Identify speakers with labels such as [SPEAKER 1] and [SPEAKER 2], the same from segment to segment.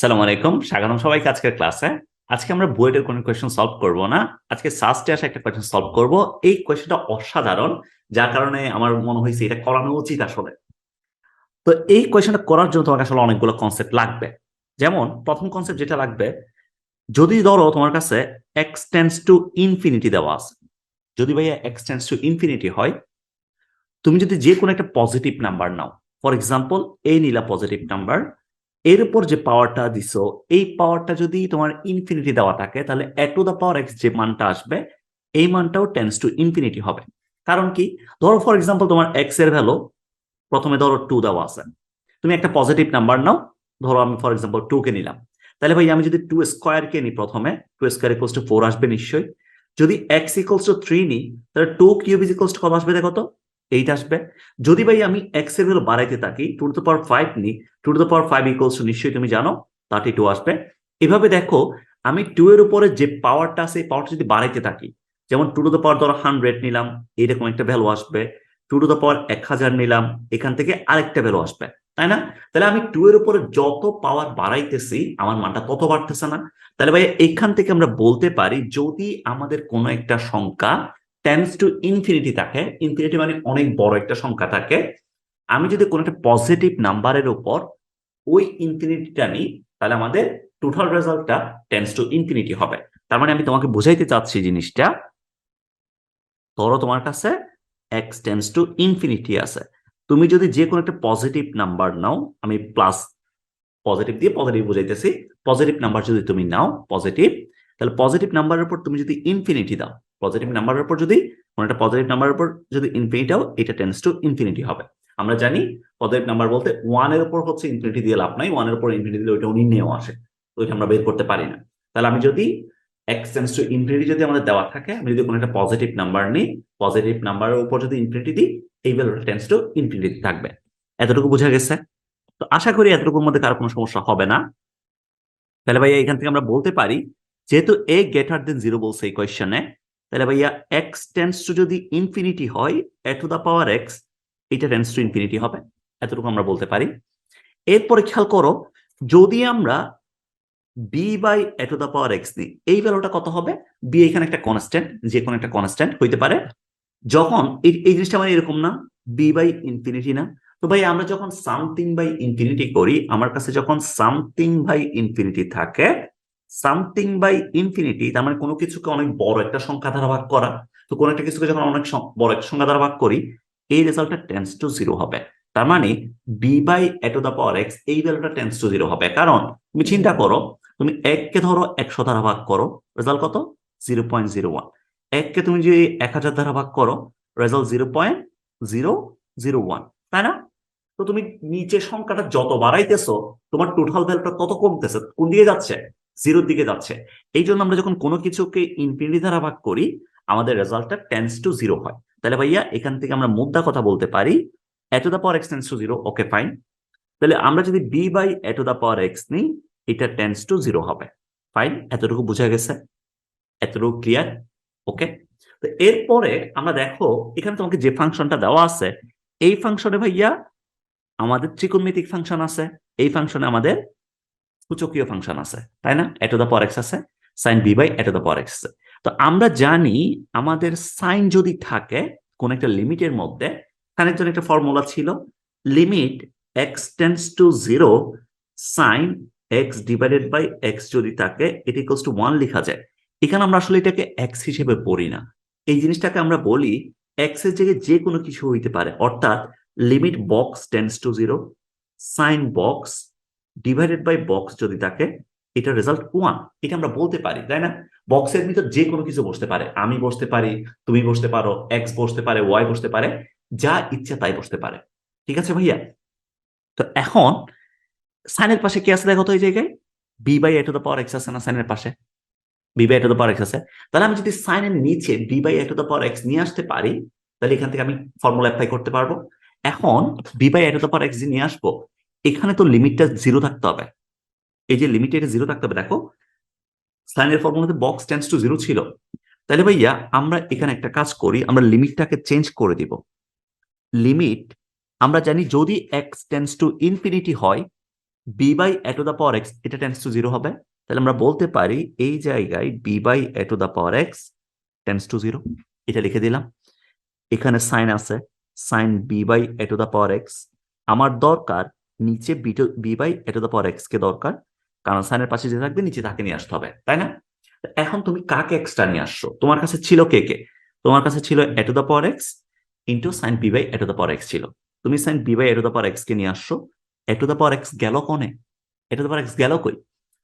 [SPEAKER 1] আসসালামু আলাইকুম। স্বাগতম সবাইকে আজকের ক্লাসে। আজকে আমরা বুয়েটের কোনো কোয়েশ্চেন সলভ করব না। আজকে সাস্টে আসা একটা কোয়েশ্চেন সলভ করব। এই কোয়েশ্চেনটা অসাধারণ, যার কারণে আমার মনে হয়েছে এটা করানো উচিত আসলে। তো এই কোয়েশ্চেনটা করার জন্য তোমার আসলে অনেকগুলো কনসেপ্ট লাগবে। যেমন, প্রথম কনসেপ্ট যেটা লাগবে, যদি ধরো তোমার কাছে এক্সটেন্স টু ইনফিনিটি দেওয়া আছে, যদি ভাইয়া এক্সটেন্স টু ইনফিনিটি হয়, তুমি যদি যে কোনো একটা পজিটিভ নাম্বার নাও ফর এক্সাম্পল এই নিলা পজিটিভ নাম্বার এর উপর যে পাওয়ারটা দিছো, এই পাওয়ারটা যদি তোমার ইনফিনিটি দেওয়া থাকে, তাহলে A to the power X যে মানটা আসবে, এই মানটাও টেন্স টু ইনফিনিটি হবে। কারণ কি? ধরো ফর এক্সাম্পল তোমার এক্সের ভ্যালু প্রথমে ধরো টু দেওয়া আছে। তুমি একটা পজিটিভ নাম্বার নাও, ধরো আমি ফর এক্সাম্পল টু কে নিলাম। তাহলে ভাই, আমি যদি টু স্কোয়ার কে নিই প্রথমে two square equals to four আসবে নিশ্চয়ই। যদি এক্স ইকোয়ালস টু থ্রি নিই, তাহলে টু কিউব ইজ টু কত আসবে দেখো তো? এইট আসবে। যদি ভাই আমি এক্সের ভ্যালু বাড়াইতে থাকি টু টু পাওয়ার ফাইভ নিই two to power five equals to নিশ্চয়ই তুমি জানো থার্টি টু আসবে। এভাবে দেখো, আমি টু এর উপরে যে পাওয়ারটা আছে পাওয়ারটা যদি বাড়াইতে থাকি, যেমন টু টু দ্য পাওয়ার ধরো হান্ড্রেড নিলাম, এইরকম একটা ভ্যালু আসবে। টু টু দ্য পাওয়ার এক হাজার নিলাম, এখান থেকে আরেকটা ভ্যালু আসবে, তাই না? তাহলে আমি টু এর উপরে যত পাওয়ার বাড়াইতেছি, আমার মানটা তত বাড়তেছে না। তাহলে ভাই এখান থেকে আমরা বলতে পারি, যদি আমাদের কোনো একটা সংখ্যা টেন্স টু ইনফিনিটি থাকে। ইনফিনিটি মানে অনেক বড় একটা সংখ্যা থাকে। আমি যদি কোনো একটা পজিটিভ নাম্বারের উপর ওই ইনফিনিটিটা নিই, তাহলে আমাদের টোটাল রেজাল্টটা টেন্স টু ইনফিনিটি হবে। তার মানে আমি তোমাকে বুঝাইতে চাচ্ছি জিনিসটা, ধরো তোমার কাছে এক্স টেন্স টু ইনফিনিটি আছে। তুমি যদি যে কোনো একটা পজিটিভ নাম্বার নাও, আমি প্লাস পজিটিভ দিয়ে পজিটিভ বুঝাইতেছি পজিটিভ নাম্বার যদি তুমি নাও পজিটিভ তাহলে পজিটিভ নাম্বারের উপর তুমি যদি ইনফিনিটি দাও পজিটিভ নাম্বারের উপর যদি, কোনো একটা পজিটিভ নাম্বারের উপর যদি ইনফিনিটি দাও, এটা টেন্স টু ইনফিনিটি হবে। আমরা জানি পজিটিভ নাম্বার বলতে ওয়ানের উপর হচ্ছে ইনফিনিটি দিয়ে লাভ নাই ওয়ানের উপর ইনফিনিটি দিলে ওইটা নির্ণয় আসে তো ওইটা আমরা বের করতে পারি না। তাহলে আমি যদি এক্স টেন্স টু ইনফিনিটি যদি আমাদের দেওয়া থাকে, আমি যদি কোনো একটা পজিটিভ নাম্বার নিই পজিটিভ নাম্বারের উপর যদি ইনফিনিটি দিই, এই ভ্যালুটা টেন্স টু ইনফিনিটি থাকবে। এতটুকু বোঝা গেছে? তো আশা করি এতটুকুর মধ্যে কারও কোনো সমস্যা হবে না। তাহলে ভাইয়া এখান থেকে আমরা বলতে পারি যেহেতু এ গেটার দেন জিরো বলছে এই কোয়েশ্চনে তাহলে ভাইয়া এক্স টেন্স টু যদি ইনফিনিটি হয় A to the power X এটা টেন্স টু ইনফিনিটি হবে, এতটুকু আমরা বলতে পারি। এরপরে খেয়াল করো, যদি আমরা B by A to the power X নিই এই ভ্যালুটা কত হবে? বি এখানে একটা কনস্ট্যান্ট যে কোনো একটা কনস্ট্যান্ট হইতে পারে। যখন এই এই জিনিসটা মানে এরকম না বি বাই ইনফিনিটি না। তো ভাই আমরা যখন সামথিং বাই ইনফিনিটি করি, আমার কাছে যখন সামথিং বাই ইনফিনিটি থাকে সামথিং বাই ইনফিনিটি, তার মানে কোনো কিছুকে অনেক বড় একটা সংখ্যা দ্বারা ভাগ করা, তো কোনো একটা কিছুকে যখন অনেক বড় একটা সংখ্যা দ্বারা ভাগ করি, এই রেজাল্টটা টেন্স টু জিরো হবে। তার মানে B by A to the power X এই ভ্যালুটা টেন্স টু জিরো হবে। কারণ তুমি চিন্তা করো, তুমি এককে ধরো একশো দ্বারা ভাগ করো রেজাল্ট কত? জিরো পয়েন্ট জিরো ওয়ান এককে তুমি যদি এক হাজার দ্বারা ভাগ করো result zero point zero zero one তাই না? তো তুমি নিচে সংখ্যাটা যত বাড়াইতেছো, তোমার টোটাল ভ্যালুটা তত কমতেছে, কোন দিকে যাচ্ছে? জিরোর দিকে যাচ্ছে। এই জন্য আমরা যখন কোনো কিছুকে ইনফিনিটি দ্বারা ভাগ করি, আমাদের রেজাল্টটা টেন্স টু জিরো হয়। তাহলে ভাইয়া, এখান থেকে আমরা মুদ্রা কথা বলতে পারি। A to the power X tends to zero okay fine তাহলে আমরা যদি B by at the power X নিই, এটা টেন্স টু জিরো হবে। ফাইন এতটুকু বোঝা গেছে? এতটুকু ক্লিয়ার ওকে তো এরপরে আমরা দেখো, এখানে তোমাকে যে ফাংশনটা দেওয়া আছে, এই ফাংশনে ভাইয়া আমাদের ত্রিকোণমিতিক ফাংশন আছে। এই ফাংশনে আমাদের সূচকীয় ফাংশন আছে, তাই না? A to the power X আছে sine B by A to the power X আছে। তো আমরা জানি আমাদের সাইন যদি থাকে, কোন একটা লিমিটের মধ্যে সাইনের জন্য একটা ফর্মুলা ছিল limit X tends to zero sine X divided by X যদি থাকে এটি ইকোয়ালস টু ওয়ান লেখা যায়। এখানে আমরা আসলে এটাকে এক্স হিসেবে পড়ি না। এই জিনিসটাকে আমরা বলি এক্সের জায়গায় যে কোনো কিছু হইতে পারে, অর্থাৎ limit box tends to zero sine box divided by box যদি থাকে, এটা রেজাল্ট ওয়ান এটা আমরা বলতে পারি, তাই না? বক্সের ভিতর যে কোনো কিছু বসতে পারে, আমি বসতে পারি, তুমি বসতে পারো এক্স বসতে পারে ওয়াই বসতে পারে, যা ইচ্ছা তাই বসতে পারে, ঠিক আছে ভাইয়া? তো এখন সাইনের পাশে কি আছে দেখো তো এই জায়গায়? B by A to the power X আছে না সাইনের পাশে? B by A to the power X আছে। তাহলে আমি যদি সাইনের নিচে B by A to the power X নিয়ে আসতে পারি, তাহলে এখান থেকে আমি ফর্মুলা অ্যাপ্লাই করতে পারব। এখন B by A to the power X নিয়ে আসব এখানে তো লিমিটটা জিরো থাকতে হবে। এই যে লিমিটে এটা জিরো থাকতে হবে, দেখো সাইনের ফর্মুলাতে বক্স টেন্স টু জিরো ছিল। তাহলে ভাইয়া, আমরা এখানে একটা কাজ করি, আমরা লিমিটটাকে চেঞ্জ করে দিব। লিমিট আমরা জানি যদি এক্স টেন্স টু ইনফিনিটি হয় b by a to the power x এটা টেন্স টু জিরো হবে। তাহলে আমরা বলতে পারি, এই জায়গায় b by a to the power x tends to zero এটা লিখে দিলাম। এখানে সাইন আছে sine b by a to the power x আমার দরকার নিচে b b by a to the power x কে দরকার। কারণ সাইনের পাশে যে থাকবে, নিচে তাকে নিয়ে আসতে হবে, তাই না? এখন তুমি কাকে এক্সট্রা নিয়ে আসছো? তোমার কাছে ছিল কে কে? তোমার কাছে ছিল A to the power X into sine B by A to the power X ছিল। তুমি sine B by A to the power X কে নিয়ে আসছো। A to the power X গেল কনে? A to the power X গেল কই?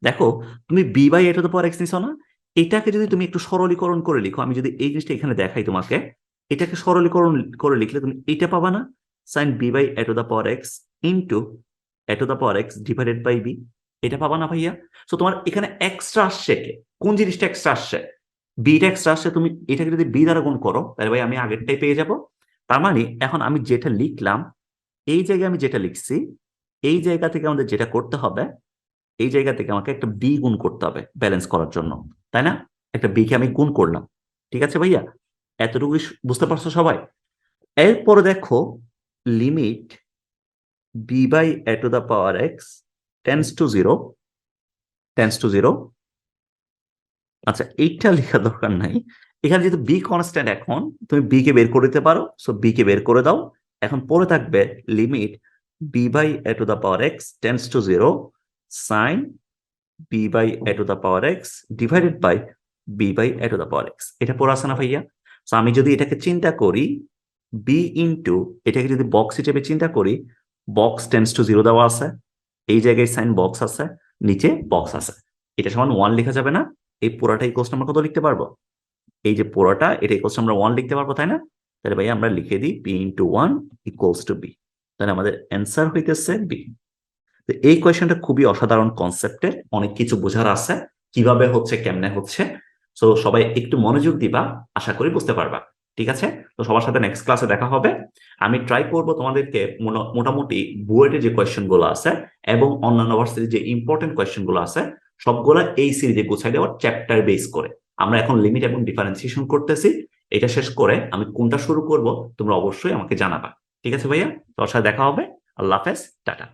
[SPEAKER 1] দেখো, তুমি B by A to the power X নিছো না? এটাকে যদি তুমি একটু সরলীকরণ করে লিখো, আমি যদি এই জিনিসটা এখানে দেখাই তোমাকে, এটাকে সরলীকরণ করে লিখলে তুমি এটা পাবা না? Sine B by A to the power X into A to the power X divided by B এটা পাবা না ভাইয়া? সো তোমার এখানে এক্সট্রা আসছে কে? কোন জিনিসটা এক্সট্রা আসছে? বিটা এক্সট্রা আসছে, তুমি এটাকে যদি বি দ্বারা গুণ করো, তাহলে ভাই আমি আগেরটাই পেয়ে যাব। তার মানে এখন আমি যেটা লিখলাম, এই জায়গায় আমি যেটা লিখছি, এই জায়গা থেকে আমাদের যেটা করতে হবে, এই জায়গা থেকে আমাকে একটা বি গুণ করতে হবে ব্যালেন্স করার জন্য, তাই না? একটা বি কে আমি গুণ করলাম, ঠিক আছে ভাইয়া? এতটুকু বুঝতে পারছ সবাই? এরপরে দেখো limit B by A to the power X tends to zero tends to zero আচ্ছা এইটা লেখা দরকার নাই। এখানে যেহেতু বি কনস্ট্যান্ট এখন, তুমি বি কে বের করে দিতে পারো সো বি কে বের করে দাও। এখন পরে থাকবে limit b by a to the power x tends to zero sine b by a to the power x divided by b by a to the power x এটা পড়ে আসে না ভাইয়া? সো আমি যদি এটাকে চিন্তা করি বি ইন্টু এটাকে যদি বক্স হিসেবে চিন্তা করি বক্স টেন্স টু জিরো দেওয়া আছে, এই জায়গায় সাইন বক্স আছে, নিচে বক্স আছে। এটা সমান ওয়ান লেখা যাবে না, এই পুরাটা ইকোয়াস আমরা কত লিখতে পারব? এই যে পুরোটা এটা ইকোয়াস আমরা ওয়ান লিখতে পারব, তাই না? তাহলে ভাই আমরা লিখে দিই p into one equals to b তাহলে আমাদের অ্যান্সার হইতেছে বি তো এই কোয়েশনটা খুবই অসাধারণ কনসেপ্টের অনেক কিছু বোঝার আছে, কীভাবে হচ্ছে, কেমনে হচ্ছে। সো সবাই একটু মনোযোগ দিবা, আশা করি বুঝতে পারবা। ঠিক আছে? তো সবার সাথে নেক্সট ক্লাসে দেখা হবে। আমি ট্রাই করব তোমাদেরকে মোটামুটি বুয়েটের যে কোয়েশ্চেনগুলো আছে এবং অন্যান্য ভার্সিটির যে ইম্পর্টেন্ট কোয়েশ্চেনগুলো আছে, সবগুলো এই সিরিজে গুছাই দেওয়ার চ্যাপ্টার বেস করে। আমরা এখন লিমিট এবং ডিফারেন্সিয়েশন করতেছি। এটা শেষ করে আমি কোনটা শুরু করব তোমরা অবশ্যই আমাকে জানাবা। ঠিক আছে ভাইয়া? তোমার সাথে দেখা হবে। আল্লাহ হাফেজ। টাটা।